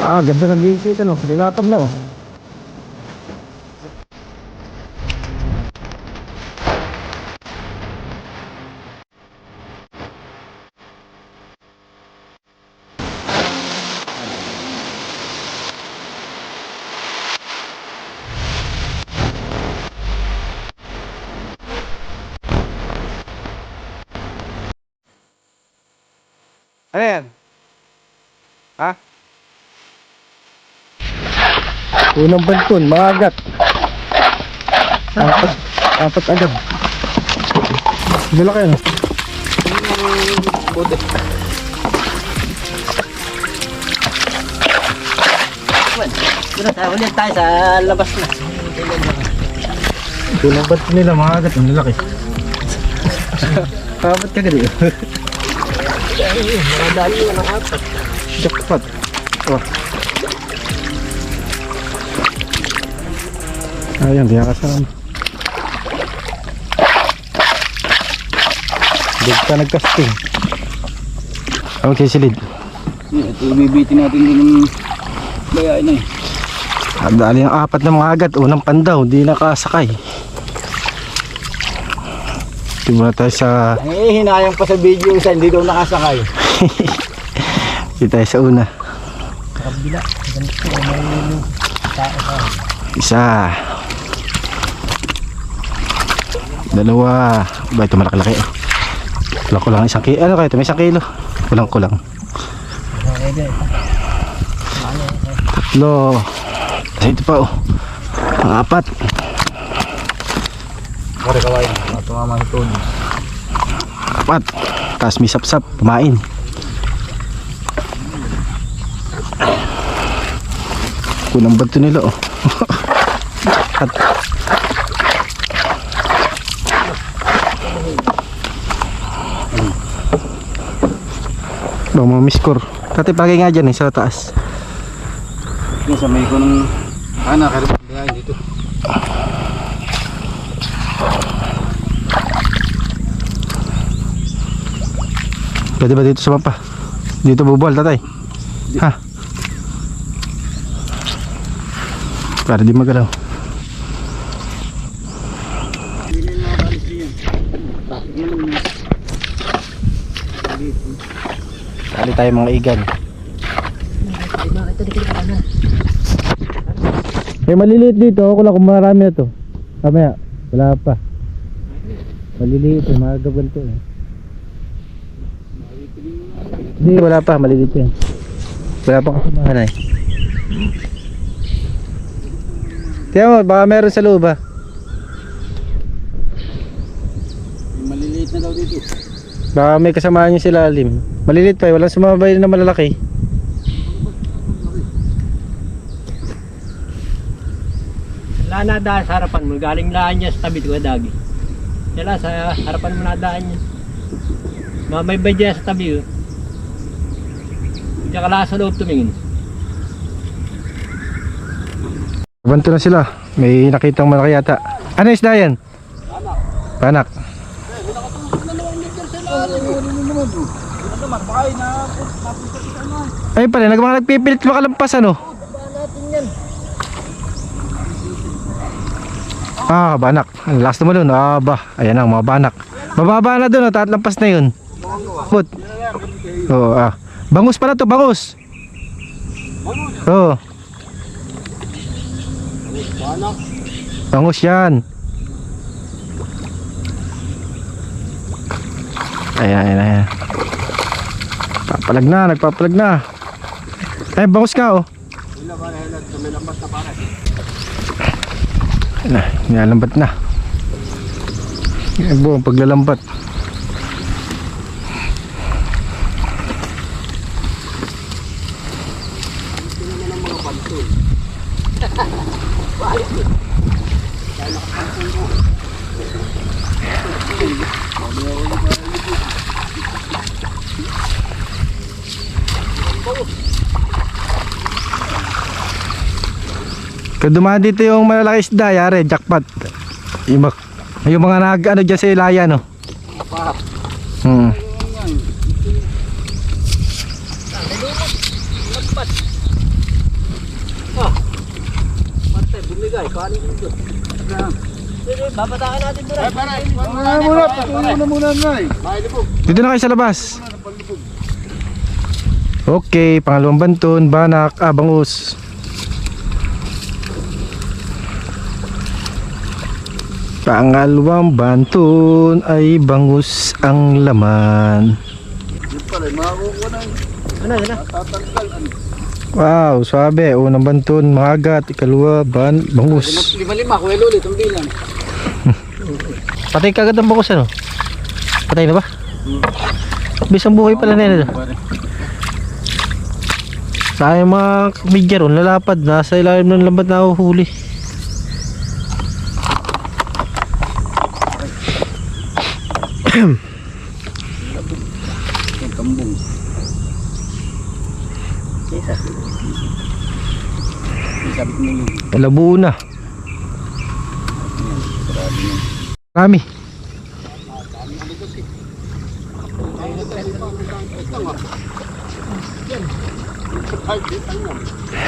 Ah, ganda ng gising ano. Dinatam na oh. Ano yan? Ha? Unang bantun, mga agat. Apat, apat agad. Malaki ano? Buti. Doon tayo ulit tayo sa labas na. Unang bantun nila, mga agat. Ang lalaki. Apat ka gali. Mga dali na ng apat. Jackpot. Oh. Ayan, diyan ka saan. Dito ka nagkasting. Ang sisilid. Ito ibibitin natin din ng bayain na eh. Dali ng apat na mga agat. Unang pandaw, di nakasakay. Diba tayo sa... Eh, hinayang pa sa video isa, hindi daw nakasakay. Di tayo sa una. Kabila. Ganito, may tao sa Isa. Dalawa. Ba ito malaki-laki. oh. Kulang kulang isang kilo. Ano kaya ito? May isang kilo. Kulang kulang. Tatlo. Kasi ito pa oh. Ang apat. Mare kawain. Tumama sa tuloy. Apat. Tapos may sapsap. Pumain. Kulang ba ito nila oh. At Bang mga miskor. Tati pagay nga dyan eh sa taas. Yung sa may ko ng anak, kaya bayain dito. Pwede ba dito sumampa? Dito bubol tatay. Ha? Para di magalaw. Tali tayo mga igan. May maliliit dito, ako lang kung marami na to. Kamaya, wala pa. Maliliit eh, mga gaban to eh. Hindi, wala pa, maliliit yan. Wala pa kasamahan eh. Tiyan mo, baka meron sa loob ah. Maliliit na daw dito. Baka may kasamahan yung silalim. Maliliit pa eh, walang sumabay na malalaki. Wala na daan sa harapan mo. Galing laan niya sa tabi ko dagi. Wala sa harapan mo na daan niya. Mamay ba dyan sa tabi oh. Diyan ka lang sa loob tumingin. Banto na sila. May nakitang malaki yata. Ano isda yan? Panak. Ay pala, nag mga nagpipilit makalampas ano? Ah, banak. Last mo dun. Ah, ba. Ayan ang mga banak. Bababa na dun. Oh, tatlampas na yun. Put. Oo, ah. Bangus pala to, bangus. Oo. Bangus yan. Ayan, ayan, ayan. Papalag na, nagpapalag na. Ay, bangus ka oh. Na, nilalambat na. Po, ang paglalambat. Kung dumaan dito yung malalaki isda, yari, jackpot. Yung, yung mga nag, ano dyan sa ilaya, no? Hmm. Dito na kayo sa labas. Okay, pangalawang banton, banak, ah, bangus. Pangalawang banton ay bangus ang laman. Wow, swabe. Unang banton, magat, ikalawa, ban, bangus. Lima-lima, kuya ulit, ang bilang. Patay kagad ang bangus ano? Patay na ba? Bisang buhay pala na. Sayang mga midyaron, lalapad. Nasa ilalim ng lambat na huli. Yung kambong. Yung sabi ko nung Labo na. Kami.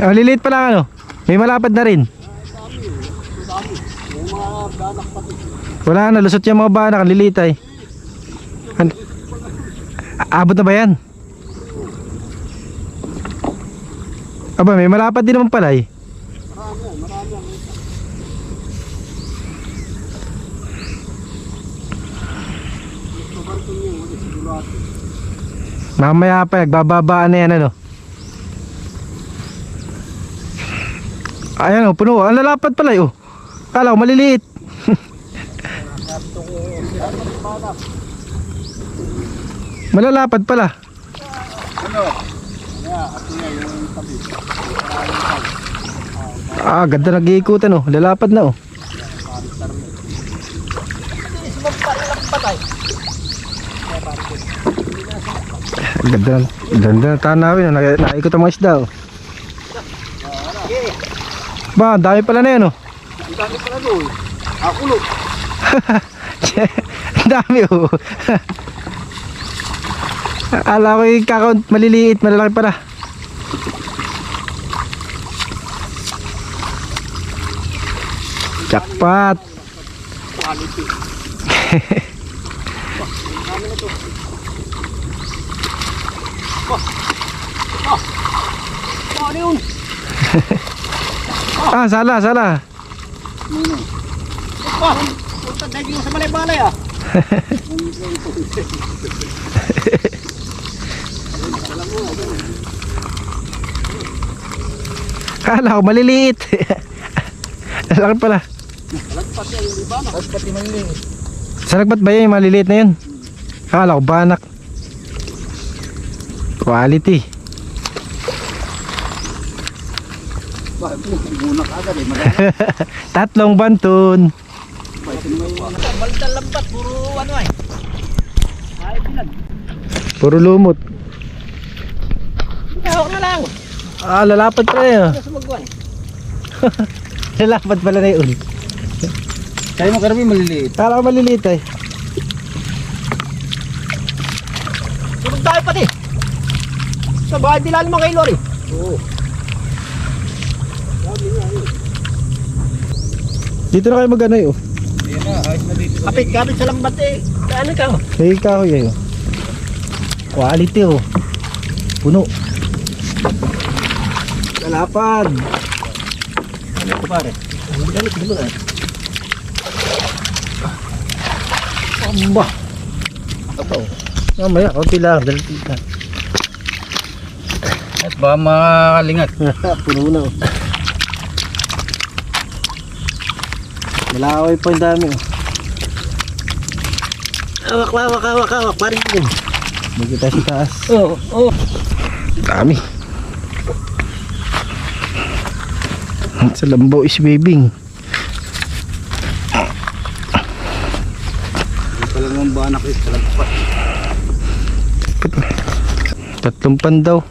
Oh, lilit pa lang ano. May malapad na rin. Wala na, lusot yung mga banak, ang lilit ay. An- Abot na ba yan? Aba, may malapad din naman pala eh. Mamaya pa, nagbababaan na yan ano. Ayan o, puno. Ang lalapad pala eh, oh. Kala ko maliliit. Malalapad pala. Ah, ganda nag-iikutan oh. Lalapad na oh. Ganda, ganda ng tanawin oh. Na- Naikot ang mga isda oh. Ba, ang dami pala na yan oh. Ang dami pala doon. Ako lo. Ang dami oh. Akala ko yung kakaunt maliliit, malalaki pala. Jackpot. Ano yun? Ah, sala, sala. Ah, punta dahil yung sa malay-balay ah. Akala ko maliliit. Malaki pala. Tapos pati maliliit. Salagbat ba yan yung maliliit na yun? Akala ko banak. Quality. Tatlong bantun. Balitan lambat, puro ano ay. Ay. Puro lumot. Hawak na lang. Ah, lalapad pala yun. Ano sa magwan? Lalapad pala na yun. Kaya mo karami maliliit. Akala ko maliliit eh. Tulog tayo pati. Sa bahay di lalim mga kay Lori. Dito na kayo mag-ano eh. oh. Kapit, kapit sa lambat eh. Ano ka? May kahoy eh. oh. Quality oh. Puno. Lalapad. Ano ko pare? Ang galit mo na. Amba. Ito. Mamaya, konti lang. Daliti ka. At ba makalingat. Puno na oh. Malaway pa yung dami oh. Hawak, hawak, hawak, hawak. Pare din. Magkita sa taas. Oo, oo. Dami. Sa lambaw is waving. Yung pala naman ba anak is talagpat. Tatlong pan daw.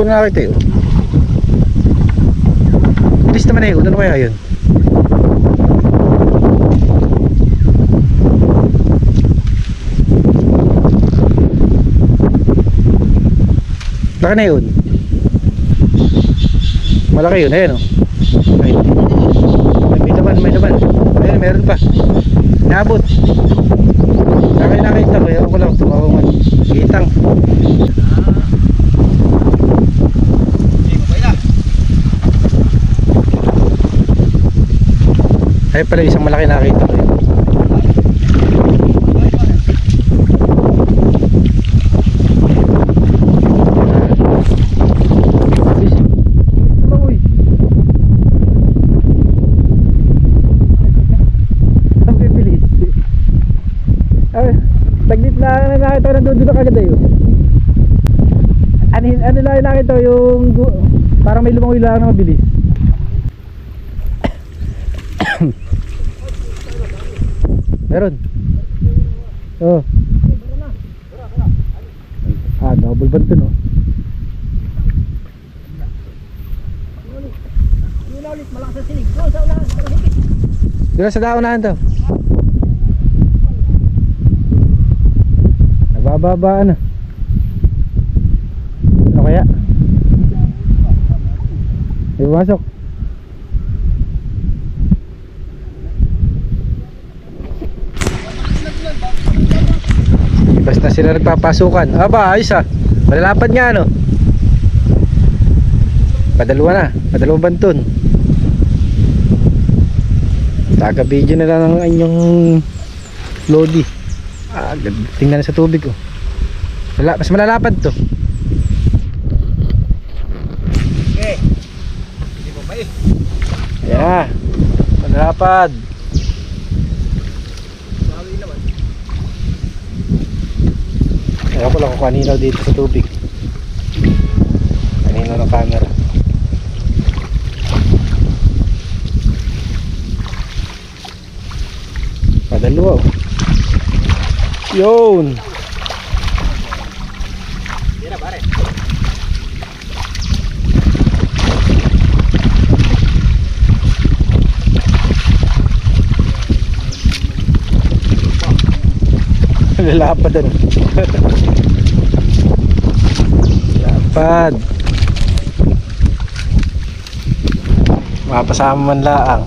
Ito na nakita yun. Bilis naman eh. Ano kaya yun? Laki na yun. Malaki yun, ayan o. Ay, Ay, may laman, may laman. Ayun, meron pa. Nabot. Laki nakita ko, ewan ko lang, tumawangan. Gitang. Ay pala isang malaki nakita ko yun. Taglit na na nakita ko nandun kagad ayo. Ano, ano lang nakita ko yung parang may lumangoy lang na mabilis. Meron. Oh. Ah, double banto no. Dito sa daunahan to. Nabababa na. Ano kaya? May Basta sila nagpapasukan. Aba, ayos ah. Malalapad nga ano. Padalawa na. Padalawang banton. Taga video na lang ang inyong Lodi. Ah, tingnan na sa tubig oh. Wala, mas malalapad to. Yeah. Malalapad. Ewan ko lang kung kanino dito sa tubig. Kanino ng camera. Padalawa oh. Yun. Lalapad ano. Lapad. Mapasama man laang.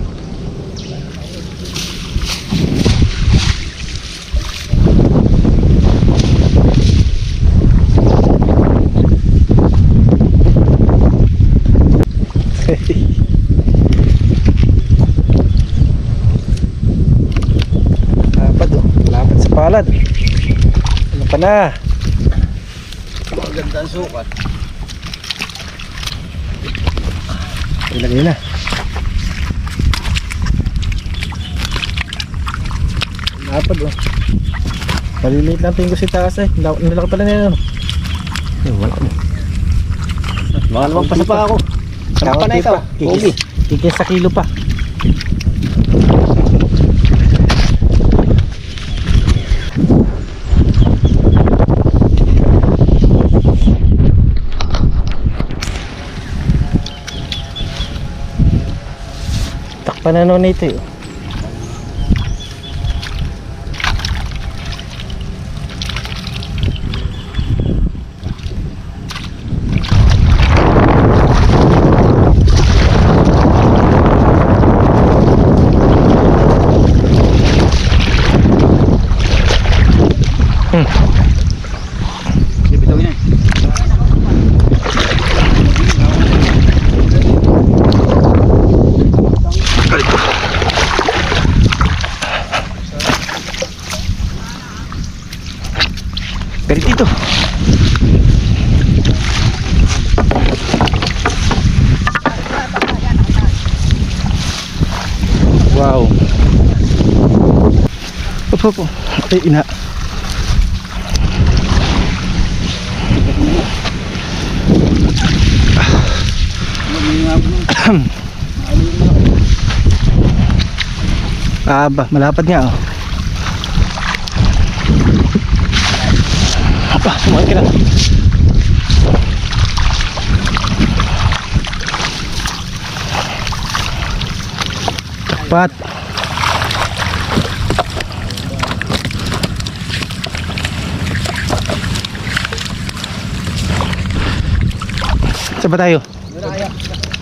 Lapad oh. Lapad sa palad. Ano pa na? Maganda ang sukat. Ilagay na. Lapad oh. Maliliit lang tingin ko si taas eh. Nalaki pala na yun. Ay, wala mo. Mga naman pa sa pa ako. Sarap pa na ito. Kikis, kikis sa kilo pa. Takpan na naman ito eh. Dito. Wow. Opo, opo. Ay, ina. Aba, malapad nga oh. Apa, sumakit ka na. Tapat. Saan ba tayo?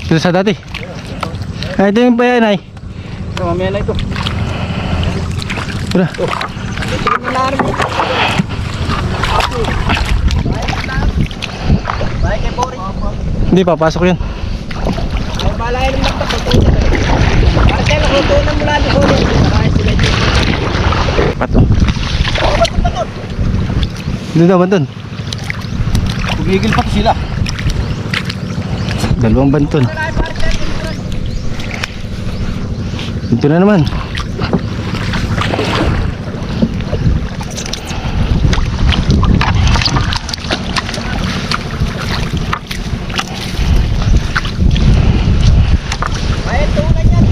Dito sa dati. Ay, ito yung bayan ay. So, mamaya na ito. Tara. Hindi, papasok yun. Ay, balay ng magpapatuloy. Nakuto ng mula doon. Para sila dito. Pato. Doon naman doon. Tumigil pa sila. Dalawang banton. Ito na naman. Ay, tunay yan.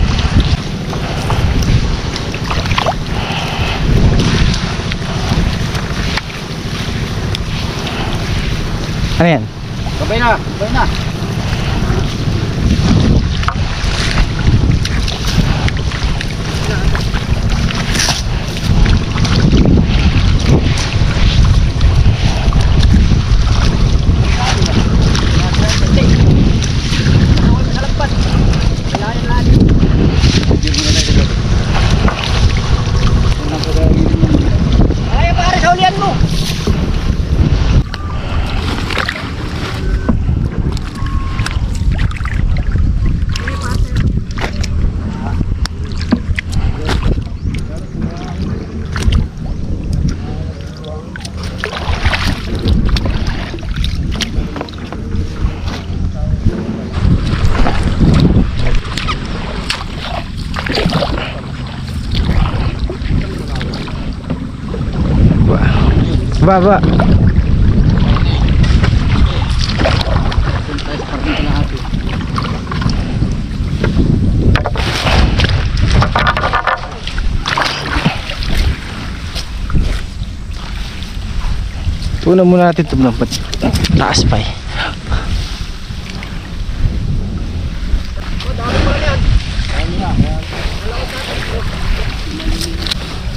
Ano yan? Sabay na, sabay na. Ay, pare, saulian mo. Baba. Una muna natin ito ng taas pa eh.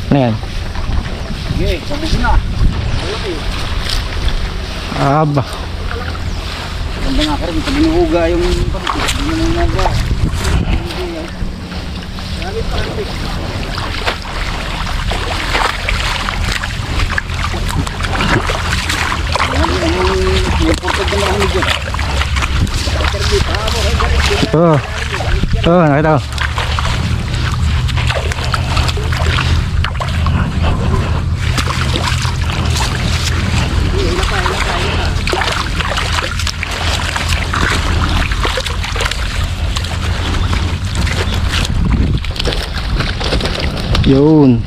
Ano yan? Okay, sabog na. Aba. Ganda nga ka rin, pag inuuga yung pagkakit, hindi mo naga. Lang dyan. Oo. Oo, nakita ko. Yun.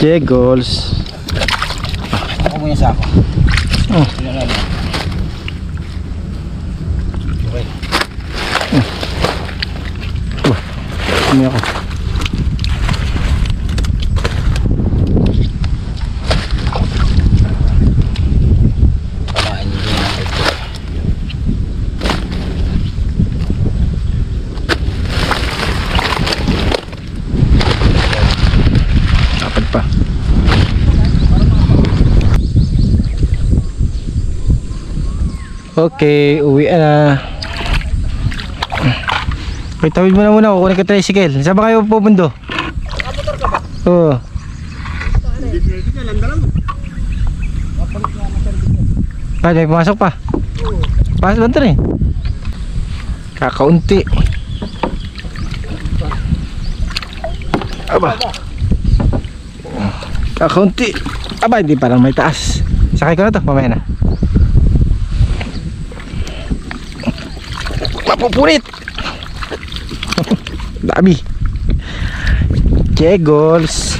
Jeggols. Ako mo yung sako. Oh. Yan lang. Okay. Kami ako. Okay, uwi na. Wait, tawid mo na muna. Kukunin ka tricycle. Saan ba kayo pupundo? Oo. Ah, may pumasok pa. Pasok ba rin? Kakaunti. Aba. Kakaunti. Aba, hindi parang may taas. Sakay ko na to, mamaya na. mapupunit dami. Jegols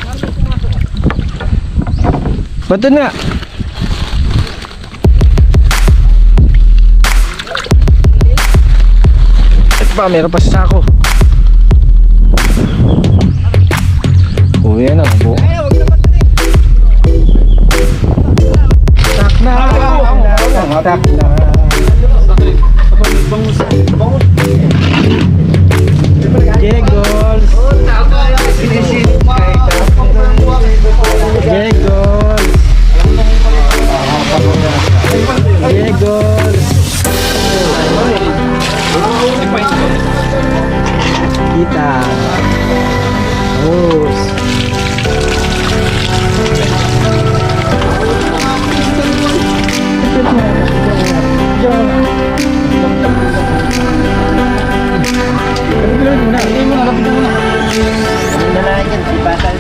Bato na. Ito pa, meron pa sa sako. Oh, yan ang buo Tak na Tak na.